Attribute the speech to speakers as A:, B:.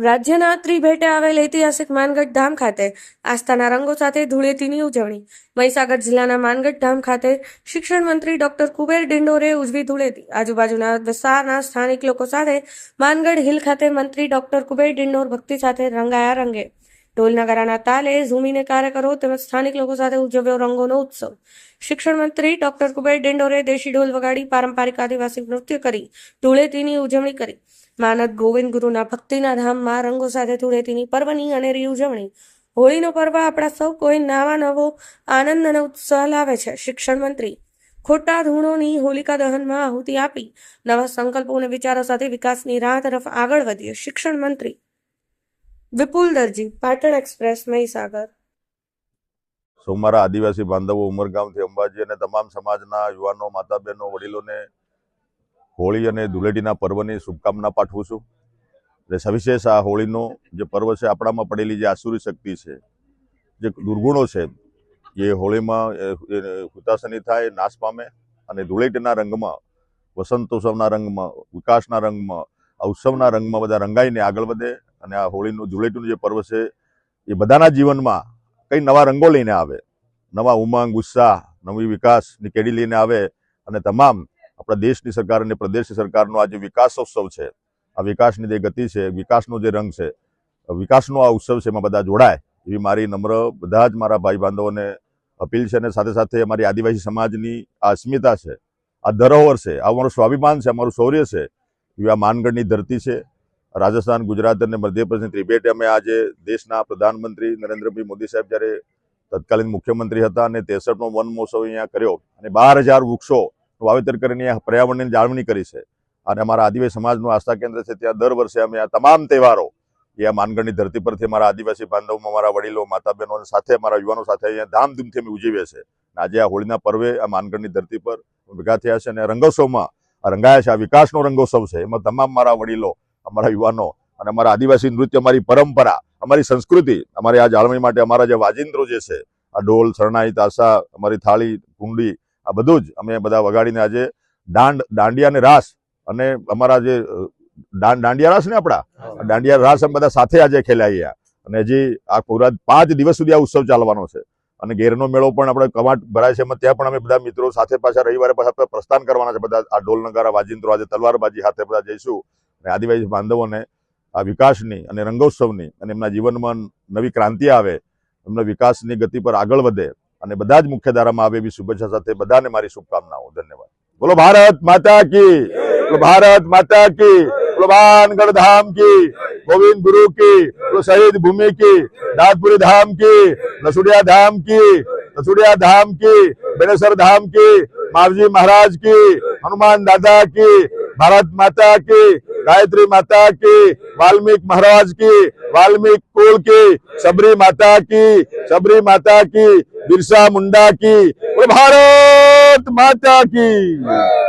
A: રાજ્યના ત્રિભેટે આવેલ ઐતિહાસિક માનગઢ ધામ ખાતે આસ્થાના રંગો સાથે ધૂળેટીની ઉજવણી. મહીસાગર જિલ્લાના માનગઢ ધામ ખાતે શિક્ષણ મંત્રી ડોક્ટર કુબેર ડિંડોરે ઉજવી ધૂળેટી. આજુબાજુના વિસ્તારના સ્થાનિક લોકો સાથે માનગઢ હિલ ખાતે મંત્રી ડોક્ટર કુબેર ડિંડોર ભક્તિ સાથે રંગાયા રંગે. ઢોલ નગારાના તાલે ઝૂમીને કાર્યકરો તેમજ સ્થાનિક લોકો સાથે ઉજવ્યો રંગોનો ઉત્સવ. શિક્ષણ મંત્રી ડોક્ટર કુબેર ડિંડોરે દેશી ઢોલ વગાડી પારંપરિક આદિવાસી નૃત્ય કરી ધૂળેટીની ઉજવણી કરી. માનદ ગોવિંદ ગુરુના ભક્તિના ધામમાં રંગો સાથે ધૂળેટીની પર્વની અનેરી ઉજવણી હોળીનો પર્વ આપણા સૌ કોઈ નવા નવો આનંદ અને ઉત્સાહ લાવે છે, શિક્ષણ મંત્રી. ખોટા ધૂણોની હોલિકા દહનમાં આહુતિ આપી, નવા સંકલ્પો અને વિચારો સાથે વિકાસની રાહ તરફ આગળ વધીએ શિક્ષણ મંત્રી. વિપુલ દરજી, પાટણ એક્સપ્રેસ, મહીસાગર.
B: સૌ મારા આદિવાસી બાંધવો ઉમરગામથી અંબાજી અને તમામ સમાજના યુવાનો માતા બહેનો વડીલોને હોળી અને ધૂળેટીના પર્વની શુભકામના પાઠવું છું. એટલે સવિશેષ આ હોળીનો જે પર્વ છે, આપણામાં પડેલી જે આસુરી શક્તિ છે, જે દુર્ગુણો છે, એ હોળીમાં હુતાશની થાય, નાશ પામે અને ધૂળેટીના રંગમાં, વસંતોત્સવના રંગમાં વિકાસના રંગમાં આ ઉત્સવના રંગમાં બધા રંગાઈને આગળ વધે અને આ હોળીનું, ધૂળેટીનું જે પર્વ છે, એ બધાના જીવનમાં કંઈ નવા રંગો લઈને આવે. નવા ઉમંગ, ઉત્સાહ, નવી વિકાસની કેડી લઈને આવે અને તમામ આપણા દેશની સરકાર અને પ્રદેશની સરકારનો આ જે વિકાસોત્સવ છે, આ વિકાસની જે ગતિ છે, વિકાસનો જે રંગ છે, વિકાસનો આ ઉત્સવ છે એમાં બધા જોડાય. એવી મારી નમ્ર બધા જ મારા ભાઈ બાંધવોને અપીલ છે અને સાથે સાથે અમારી આદિવાસી સમાજની આ અસ્મિતા છે, આ ધરોહર છે, આ અમારું સ્વાભિમાન છે, અમારું શૌર્ય છે, એવી આ માનગઢની ધરતી છે. રાજસ્થાન, ગુજરાત અને મધ્યપ્રદેશની ત્રિભેટે અમે આજે દેશના પ્રધાનમંત્રી નરેન્દ્રભાઈ મોદી સાહેબ જ્યારે તત્કાલીન મુખ્યમંત્રી હતા અને ત્રેસઠનો વન મહોત્સવ અહીંયા કર્યો અને બાર હજાર વૃક્ષો વાવેતર કરીને પર્યાવરણની જાળવણી કરી છે. અને અમારા આદિવાસી સમાજનું આસ્થા કેન્દ્ર છે. ત્યાં દર વર્ષે અમે આ તમામ તહેવારો એ આ માનગઢની ધરતી પરથી અમારા આદિવાસી બાંધવો મારા વડીલો માતા બહેનો સાથે અમારા યુવાનો સાથે અહીંયા ધામધૂમથી અમે ઉજવીએ છીએ. આજે આ હોળીના પર્વે આ માનગઢની ધરતી પર ભેગા થયા છે અને રંગોત્સવમાં રંગાયા છે, આ વિકાસનો રંગોત્સવ છે. એમાં તમામ મારા વડીલો, અમારા યુવાનો અને અમારા આદિવાસી નૃત્ય, અમારી પરંપરા, અમારી સંસ્કૃતિ, અમારી આ જાળવણી માટે અમારા જે વાજિંત્રો જે છે, આ ઢોલ, શરણાઈ, તાસા, અમારી થાળી, કુંડી આ બધું જ અમે બધા વગાડીને આજે દાંડ દાંડિયા અને રાસ અને અમારા જે દાંડિયા રાસ ને આપણા? દાંડિયા રાસ અમે બધા સાથે આજે ખેલાઈએ અને હજી આ પૂરા પાંચ દિવસ સુધી આ ઉત્સવ ચાલવાનો છે. અને ઘેરનો મેળો પણ આપણે કવાટ ભરાય છે એમાં ત્યાં પણ અમે બધા મિત્રો સાથે પાછા રવિવારે પાછા આપણે પ્રસ્થાન કરવાના છે બધા. આ ઢોલ નગારા વાજિંત્રો આજે તલવારબાજી હાથે બધા જઈશું. અને આદિવાસી બાંધવોને આ વિકાસની અને રંગોત્સવની અને એમના જીવનમાં નવી ક્રાંતિ આવે એમના વિકાસની ગતિ પર આગળ વધે અને બધા જ મુખ્ય ધારામાં આવે એવી શુભેચ્છા સાથે બધાને મારી શુભકામનાઓ ધન્યવાદ બોલો ભારત માતા કી બોલો ભારત માતા કી બોલો ભાનગઢ ધામ કી ગોવિંદ ગુરુ કી બોલો શહીદ ભૂમિ કી દાદપુરી ધામ કી નસુડિયા ધામ કી નસુડિયા ધામ કી બેનેસર ધામ કી માવજી મહારાજ કી હનુમાન દાદા કી ભારત માતા કી ગાયત્રી માતા की वाल्मीकि महाराज की वाल्मीकि कुल की सबरी माता की सबरी माता की બિરસા મુંડા કી ભારત માતા કી.